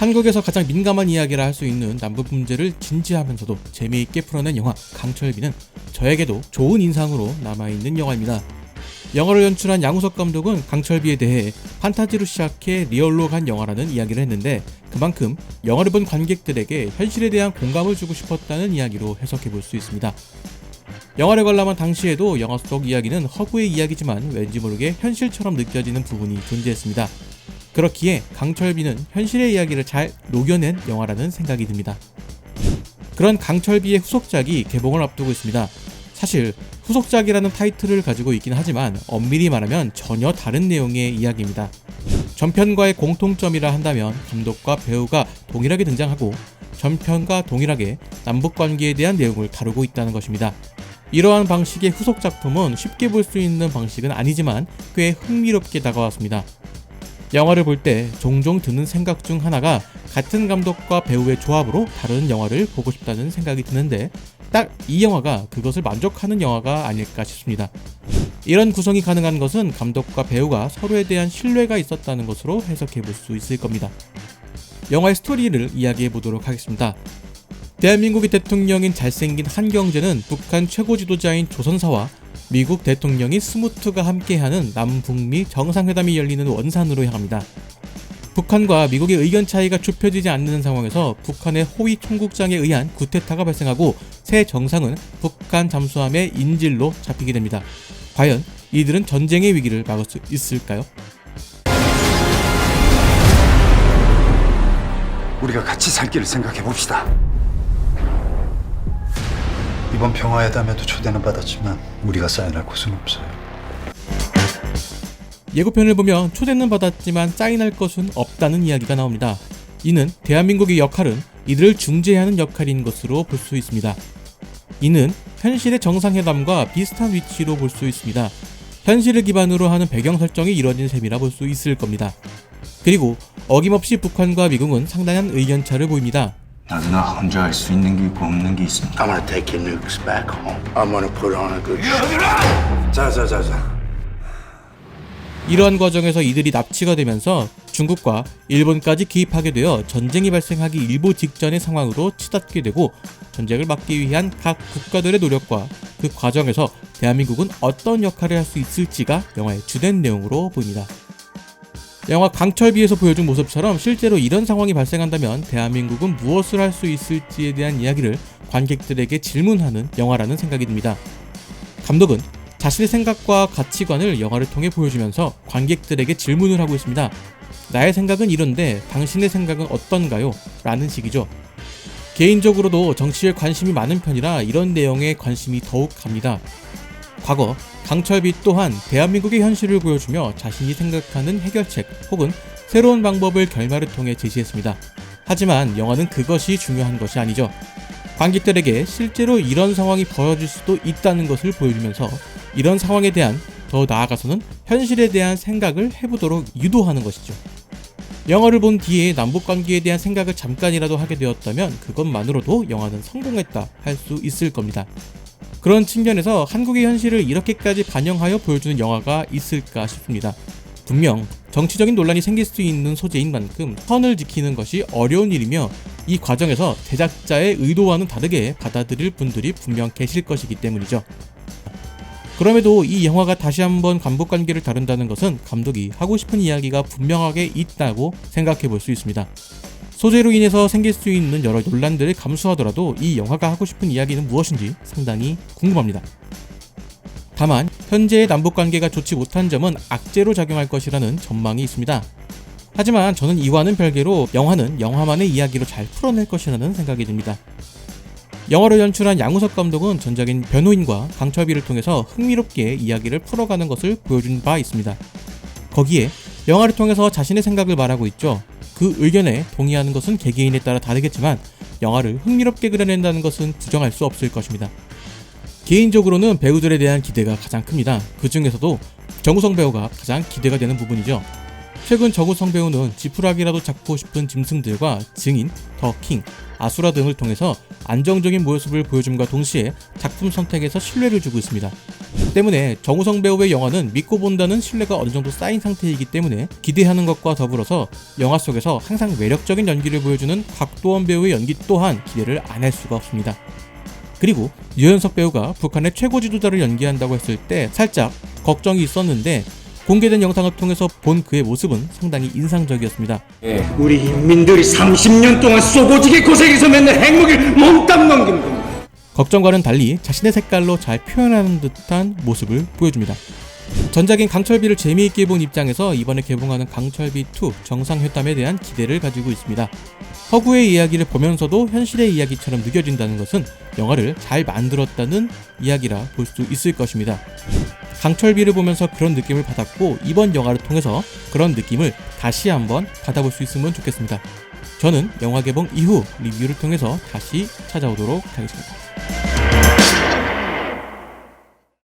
한국에서 가장 민감한 이야기라 할 수 있는 남북 문제를 진지하면서도 재미있게 풀어낸 영화 강철비는 저에게도 좋은 인상으로 남아있는 영화입니다. 영화를 연출한 양우석 감독은 강철비에 대해 판타지로 시작해 리얼로 간 영화라는 이야기를 했는데 그만큼 영화를 본 관객들에게 현실에 대한 공감을 주고 싶었다는 이야기로 해석해 볼 수 있습니다. 영화를 관람한 당시에도 영화 속 이야기는 허구의 이야기지만 왠지 모르게 현실처럼 느껴지는 부분이 존재했습니다. 그렇기에 강철비는 현실의 이야기를 잘 녹여낸 영화라는 생각이 듭니다. 그런 강철비의 후속작이 개봉을 앞두고 있습니다. 사실 후속작이라는 타이틀을 가지고 있긴 하지만 엄밀히 말하면 전혀 다른 내용의 이야기입니다. 전편과의 공통점이라 한다면 감독과 배우가 동일하게 등장하고 전편과 동일하게 남북 관계에 대한 내용을 다루고 있다는 것입니다. 이러한 방식의 후속 작품은 쉽게 볼 수 있는 방식은 아니지만 꽤 흥미롭게 다가왔습니다. 영화를 볼 때 종종 드는 생각 중 하나가 같은 감독과 배우의 조합으로 다른 영화를 보고 싶다는 생각이 드는데 딱 이 영화가 그것을 만족하는 영화가 아닐까 싶습니다. 이런 구성이 가능한 것은 감독과 배우가 서로에 대한 신뢰가 있었다는 것으로 해석해 볼 수 있을 겁니다. 영화의 스토리를 이야기해 보도록 하겠습니다. 대한민국의 대통령인 잘생긴 한경제는 북한 최고 지도자인 조선사와 미국 대통령인 스무트가 함께하는 남북미 정상회담이 열리는 원산으로 향합니다. 북한과 미국의 의견 차이가 좁혀지지 않는 상황에서 북한의 호위 총국장에 의한 구테타가 발생하고 새 정상은 북한 잠수함의 인질로 잡히게 됩니다. 과연 이들은 전쟁의 위기를 막을 수 있을까요? 우리가 같이 살 길을 생각해 봅시다. 이번 평화회담에도 초대는 받았지만 우리가 사인할 곳은 없어요. 예고편을 보면 초대는 받았지만 사인할 것은 없다는 이야기가 나옵니다. 이는 대한민국의 역할은 이들을 중재하는 역할인 것으로 볼 수 있습니다. 이는 현실의 정상회담과 비슷한 위치로 볼 수 있습니다. 현실을 기반으로 하는 배경 설정이 이뤄진 셈이라 볼 수 있을 겁니다. 그리고 어김없이 북한과 미국은 상당한 의견차를 보입니다. 나 혼자 할 수 있는 게 있고 없는 게 있습니다. I'm gonna take your nukes back home. I'm gonna put on a good show. 자, 자, 자, 자. 이러한 과정에서 이들이 납치가 되면서 중국과 일본까지 개입하게 되어 전쟁이 발생하기 일보 직전의 상황으로 치닫게 되고 전쟁을 막기 위한 각 국가들의 노력과 그 과정에서 대한민국은 어떤 역할을 할 수 있을지가 영화의 주된 내용으로 보입니다. 영화 강철비에서 보여준 모습처럼 실제로 이런 상황이 발생한다면 대한민국은 무엇을 할 수 있을지에 대한 이야기를 관객들에게 질문하는 영화라는 생각이 듭니다. 감독은 자신의 생각과 가치관을 영화를 통해 보여주면서 관객들에게 질문을 하고 있습니다. 나의 생각은 이런데 당신의 생각은 어떤가요? 라는 식이죠. 개인적으로도 정치에 관심이 많은 편이라 이런 내용에 관심이 더욱 갑니다. 과거 강철비 또한 대한민국의 현실을 보여주며 자신이 생각하는 해결책 혹은 새로운 방법을 결말을 통해 제시했습니다. 하지만 영화는 그것이 중요한 것이 아니죠. 관객들에게 실제로 이런 상황이 벌어질 수도 있다는 것을 보여주면서 이런 상황에 대한 더 나아가서는 현실에 대한 생각을 해보도록 유도하는 것이죠. 영화를 본 뒤에 남북 관계에 대한 생각을 잠깐이라도 하게 되었다면 그것만으로도 영화는 성공했다 할 수 있을 겁니다. 그런 측면에서 한국의 현실을 이렇게까지 반영하여 보여주는 영화가 있을까 싶습니다. 분명 정치적인 논란이 생길 수 있는 소재인 만큼 선을 지키는 것이 어려운 일이며 이 과정에서 제작자의 의도와는 다르게 받아들일 분들이 분명 계실 것이기 때문이죠. 그럼에도 이 영화가 다시 한번 간북 관계를 다룬다는 것은 감독이 하고 싶은 이야기가 분명하게 있다고 생각해 볼 수 있습니다. 소재로 인해서 생길 수 있는 여러 논란들을 감수하더라도 이 영화가 하고 싶은 이야기는 무엇인지 상당히 궁금합니다. 다만 현재의 남북 관계가 좋지 못한 점은 악재로 작용할 것이라는 전망이 있습니다. 하지만 저는 이와는 별개로 영화는 영화만의 이야기로 잘 풀어낼 것이라는 생각이 듭니다. 영화를 연출한 양우석 감독은 전작인 변호인과 강철비를 통해서 흥미롭게 이야기를 풀어가는 것을 보여준 바 있습니다. 거기에 영화를 통해서 자신의 생각을 말하고 있죠. 그 의견에 동의하는 것은 개개인에 따라 다르겠지만 영화를 흥미롭게 그려낸다는 것은 부정할 수 없을 것입니다. 개인적으로는 배우들에 대한 기대가 가장 큽니다. 그 중에서도 정우성 배우가 가장 기대가 되는 부분이죠. 최근 정우성 배우는 지푸라기라도 잡고 싶은 짐승들과 증인, 더 킹, 아수라 등을 통해서 안정적인 모습을 보여줌과 동시에 작품 선택에서 신뢰를 주고 있습니다. 때문에 정우성 배우의 영화는 믿고 본다는 신뢰가 어느 정도 쌓인 상태이기 때문에 기대하는 것과 더불어서 영화 속에서 항상 매력적인 연기를 보여주는 곽도원 배우의 연기 또한 기대를 안 할 수가 없습니다. 그리고 유연석 배우가 북한의 최고 지도자를 연기한다고 했을 때 살짝 걱정이 있었는데 공개된 영상을 통해서 본 그의 모습은 상당히 인상적이었습니다. 우리 인민들이 30년 동안 쏘고지게 고생해서 맨날 행복을 몽땅 넘기는 겁니다. 걱정과는 달리 자신의 색깔로 잘 표현하는 듯한 모습을 보여줍니다. 전작인 강철비를 재미있게 본 입장에서 이번에 개봉하는 강철비2 정상회담에 대한 기대를 가지고 있습니다. 허구의 이야기를 보면서도 현실의 이야기처럼 느껴진다는 것은 영화를 잘 만들었다는 이야기라 볼 수 있을 것입니다. 강철비를 보면서 그런 느낌을 받았고 이번 영화를 통해서 그런 느낌을 다시 한번 받아볼 수 있으면 좋겠습니다. 저는 영화 개봉 이후 리뷰를 통해서 다시 찾아오도록 하겠습니다.